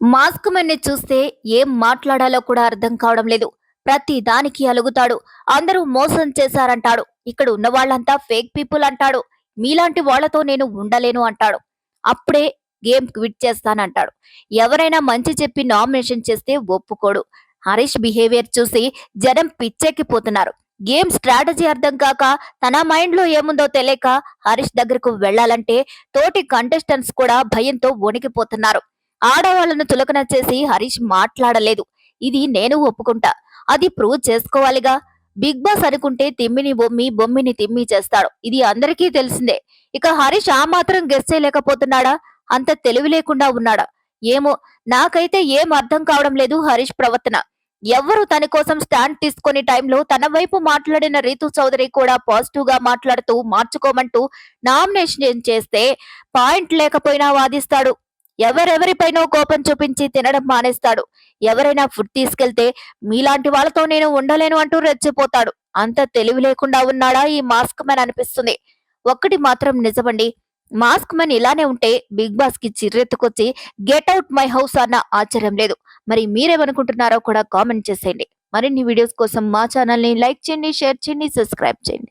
Mask మెన్ని చూస్తే ఏం మాట్లాడాలో కూడా అర్థం కావడం లేదు. ప్రతి దానికి అలుగుతాడు. అందరూ మోసం చేశారంటాడు. ఇక్కడ ఉన్న వాళ్ళంతా ఫేక్ పీపుల్ అంటాడు. మీలాంటి వాళ్ళతో నేను ఉండలేను అంటాడు. అప్పుడే గేమ్ క్విట్ చేస్తానంటాడు. ఎవరైనా మంచి చెప్పి నామినేషన్ చేస్తే ఒప్పుకోడు. హరీష్ బిహేవియర్ చూసి జనం పిచ్చెక్కిపోతున్నారు. గేమ్ స్ట్రాటజీ అర్థం కాక తన మైండ్లో ఏముందో తెలియక హరీష్ దగ్గరకు వెళ్ళాలంటే తోటి కంటెస్టెంట్స్ కూడా భయంతో వణికిపోతున్నారు. ఆడవాళ్ళను తులకనచ్చేసి చేసి హరీష్ మాట్లాడలేదు. ఇది నేను ఒప్పుకుంటా. అది ప్రూవ్ చేసుకోవాలిగా. బిగ్ బాస్ అనుకుంటే తిమ్మిని బొమ్మి బొమ్మిని తిమ్మి చేస్తాడు. ఇది అందరికీ తెలిసిందే. ఇక హరీష్ ఆ మాత్రం గెస్ చేయలేకపోతున్నాడా? అంత తెలివి లేకుండా ఉన్నాడా? ఏమో నాకైతే ఏం అర్థం కావడం లేదు హరీష్ ప్రవర్తన. ఎవరు తన కోసం స్టాండ్ తీసుకునే టైంలో తన వైపు మాట్లాడిన రీతు చౌదరి కూడా పాజిటివ్గా మాట్లాడుతూ మార్చుకోమంటూ నామినేషన్ చేస్తే పాయింట్ లేకపోయినా వాదిస్తాడు. ఎవరెవరిపైనో కోపం చూపించి తినడం మానేస్తాడు. ఎవరైనా ఫుడ్ తీసుకెళ్తే మీలాంటి వాళ్ళతో నేను ఉండలేను అంటూ రెచ్చిపోతాడు. అంత తెలివి లేకుండా ఉన్నాడా ఈ మాస్క్ మ్యాన్ అనిపిస్తుంది. ఒక్కటి మాత్రం నిజమండి. మాస్క్ మ్యాన్ ఇలానే ఉంటే బిగ్ బాస్కి చిర్రెత్తుకొచ్చి గెట్ అవుట్ మై హౌస్ అన్న ఆశ్చర్యం లేదు. మరి మీరేమనుకుంటున్నారో కూడా కామెంట్ చేసేయండి. మరిన్ని వీడియోస్ కోసం మా ఛానల్ని లైక్ చేయండి షేర్ చేయండి సబ్స్క్రైబ్ చేయండి.